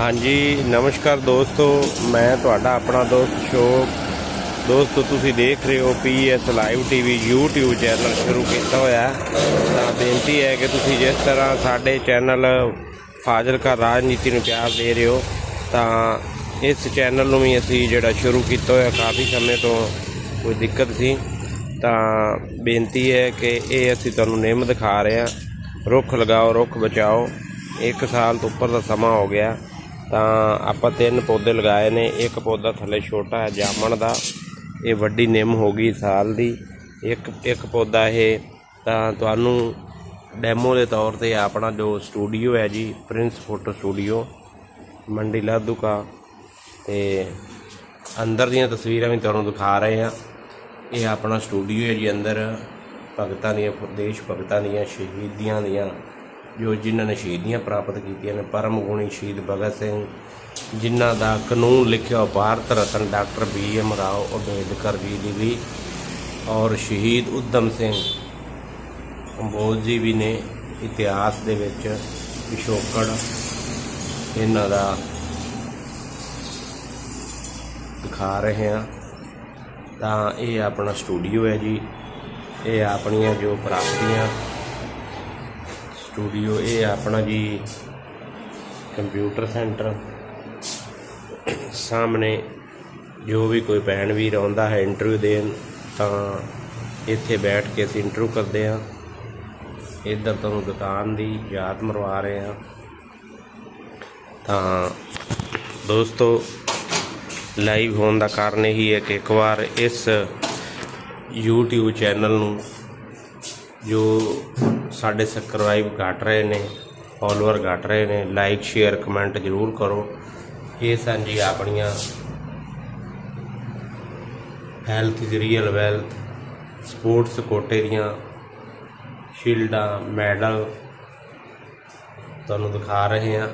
ਹਾਂਜੀ, ਨਮਸਕਾਰ ਦੋਸਤੋ, ਮੈਂ ਤੁਹਾਡਾ ਆਪਣਾ ਦੋਸਤ ਸ਼ੋਕ। ਦੋਸਤੋ, ਤੁਸੀਂ ਦੇਖ ਰਹੇ ਹੋ PS live TV YouTube channel ਸ਼ੁਰੂ ਕੀਤਾ ਹੋਇਆ। ਤਾਂ ਬੇਨਤੀ ਹੈ ਕਿ ਤੁਸੀਂ ਜਿਸ ਤਰ੍ਹਾਂ ਸਾਡੇ ਚੈਨਲ ਫਾਜ਼ਿਲਕਾ ਰਾਜਨੀਤੀ ਨੂੰ ਪਿਆਰ ਦੇ ਰਹੇ ਹੋ, ਤਾਂ ਇਸ ਚੈਨਲ ਨੂੰ ਵੀ ਅਸੀਂ ਜਿਹੜਾ ਸ਼ੁਰੂ ਕੀਤਾ ਹੋਇਆ ਕਾਫੀ ਸਮੇਂ ਤੋਂ ਕੋਈ ਦਿੱਕਤ ਸੀ। ਤਾਂ ਬੇਨਤੀ ਹੈ ਕਿ ਇਹ ਅਸੀਂ ਤੁਹਾਨੂੰ ਨਿੰਮ ਦਿਖਾ ਰਹੇ ਹਾਂ। ਰੁੱਖ ਲਗਾਓ, ਰੁੱਖ ਬਚਾਓ। ਇੱਕ ਸਾਲ ਤੋਂ ਉੱਪਰ ਦਾ ਸਮਾਂ ਹੋ ਗਿਆ। ਤਾਂ ਆਪਾਂ ਤਿੰਨ ਪੌਦੇ ਲਗਾਏ ਨੇ। ਇੱਕ ਪੌਦਾ ਥੱਲੇ ਛੋਟਾ ਹੈ ਜਾਮਣ ਦਾ। ਇਹ ਵੱਡੀ ਨਿੰਮ ਹੋ ਗਈ ਸਾਲ ਦੀ। ਇੱਕ ਇੱਕ ਪੌਦਾ ਇਹ ਤਾਂ ਤੁਹਾਨੂੰ ਡੈਮੋ ਦੇ ਤੌਰ ਤੇ ਆਪਣਾ ਜੋ ਸਟੂਡੀਓ ਹੈ ਜੀ, ਪ੍ਰਿੰਸ ਫੋਟੋ ਸਟੂਡੀਓ, ਮੰਡੀ ਲਾਧੂਕਾ ਤੇ ਅੰਦਰ ਦੀਆਂ ਤਸਵੀਰਾਂ ਵੀ ਤੁਹਾਨੂੰ ਦਿਖਾ ਰਹੇ ਹਾਂ। ਇਹ ਆਪਣਾ ਸਟੂਡੀਓ ਹੈ ਜੀ ਅੰਦਰ। ਭਗਤਾਂ ਦੀਆਂ, ਦੇਸ਼ ਭਗਤਾਂ ਦੀਆਂ, ਸ਼ਹੀਦੀਆਂ ਦੀਆਂ। ਜੋ ਜਿਨ੍ਹਾਂ ਨੇ ਸ਼ਹੀਦੀਆਂ ਪ੍ਰਾਪਤ ਕੀਤੀਆਂ ਨੇ, ਪਰਮ ਗੁਣੀ ਸ਼ਹੀਦ ਭਗਤ ਸਿੰਘ, ਜਿਨ੍ਹਾਂ ਦਾ ਕਾਨੂੰਨ ਲਿਖਿਆ Bharat Ratna doctor B M Rao Ambedkar ji ਦੀ ਵੀ ਔਰ ਸ਼ਹੀਦ ਉਦਮ ਸਿੰਘ ਕੰਬੋਜ ਜੀ ਵੀ ਨੇ ਇਤਿਹਾਸ ਦੇ ਵਿੱਚ ਪਿਛੋਕੜ, ਇਹਨਾਂ ਦਾ ਦਿਖਾ ਰਹੇ ਹਾਂ। ਤਾਂ ਇਹ ਆਪਣਾ ਸਟੂਡੀਓ ਹੈ ਜੀ, ਇਹ ਆਪਣੀਆਂ ਜੋ ਪ੍ਰਾਪਤੀਆਂ ਸਟੂਡੀਓ, ਇਹ ਆਪਣਾ ਜੀ ਕੰਪਿਊਟਰ ਸੈਂਟਰ ਸਾਹਮਣੇ ਜੋ ਵੀ ਕੋਈ ਭੈਣ ਵੀਰ ਆਉਂਦਾ ਹੈ ਇੰਟਰਵਿਊ ਦੇਣ, ਤਾਂ ਇੱਥੇ ਬੈਠ ਕੇ ਅਸੀਂ ਇੰਟਰਵਿਊ ਕਰਦੇ ਹਾਂ। ਇੱਧਰ ਤੁਹਾਨੂੰ ਦੁਕਾਨ ਦੀ ਯਾਦ ਮਰਵਾ ਰਹੇ ਹਾਂ। ਤਾਂ ਦੋਸਤੋ ਲਾਈਵ ਹੋਣ ਦਾ ਕਾਰਨ ਇਹੀ ਹੈ ਕਿ ਇੱਕ ਵਾਰ ਇਸ YouTube ਚੈਨਲ ਨੂੰ ਜੋ ਸਾਡੇ ਸਬਸਕ੍ਰਾਈਬ ਘਟ ਰਹੇ ਨੇ ਫਾਲੋਅਰ ਘਟ ਰਹੇ ਨੇ ਲਾਈਕ ਸ਼ੇਅਰ ਕਮੈਂਟ ਜ਼ਰੂਰ ਕਰੋ। ਇਹ ਸਨ ਜੀ ਆਪਣੀਆਂ health is real wealth sports ਕੋਟੇ ਦੀਆਂ ਸ਼ੀਲਡਾਂ ਮੈਡਲ ਤੁਹਾਨੂੰ ਦਿਖਾ ਰਹੇ ਹਾਂ।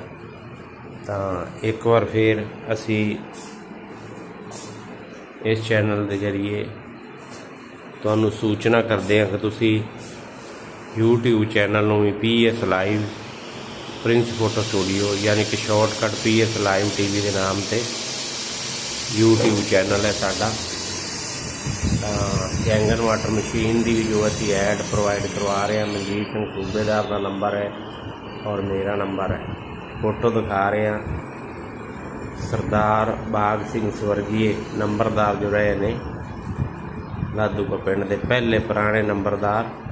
ਤਾਂ ਇੱਕ ਵਾਰ ਫੇਰ ਅਸੀਂ ਇਸ ਚੈਨਲ ਦੇ ਜ਼ਰੀਏ ਤੁਹਾਨੂੰ ਸੂਚਨਾ ਕਰਦੇ ਹਾਂ ਕਿ ਤੁਸੀਂ YouTube ਚੈਨਲ ਨੂੰ ਵੀ PS live prince photo studio ਯਾਨੀ ਕਿ ਸ਼ਾਰਟਕਟ PS ਲਾਈਵ ਟੀਵੀ ਦੇ ਨਾਮ ਤੇ YouTube ਚੈਨਲ ਹੈ ਸਾਡਾ। ਤਾਂ ਕੈਂਗਨ ਵਾਟਰ ਮਸ਼ੀਨ ਦੀ ਵੀ ਜੋ ਅਸੀਂ ਐਡ ਪ੍ਰੋਵਾਈਡ ਕਰਵਾ ਰਹੇ ਹਾਂ, ਮਨਜੀਤ ਸਿੰਘ ਸੂਬੇਦਾਰ ਦਾ ਨੰਬਰ ਹੈ ਔਰ ਮੇਰਾ ਨੰਬਰ ਹੈ। ਫੋਟੋ ਦਿਖਾ ਰਹੇ ਹਾਂ। ਸਰਦਾਰ ਬਾਗ ਸਿੰਘ ਸਵਰਗੀਏ ਨੰਬਰਦਾਰ ਜੋ ਰਹੇ ਨੇ ਲਾਧੂਕਾ ਪਿੰਡ ਦੇ ਪਹਿਲੇ ਪੁਰਾਣੇ ਨੰਬਰਦਾਰ।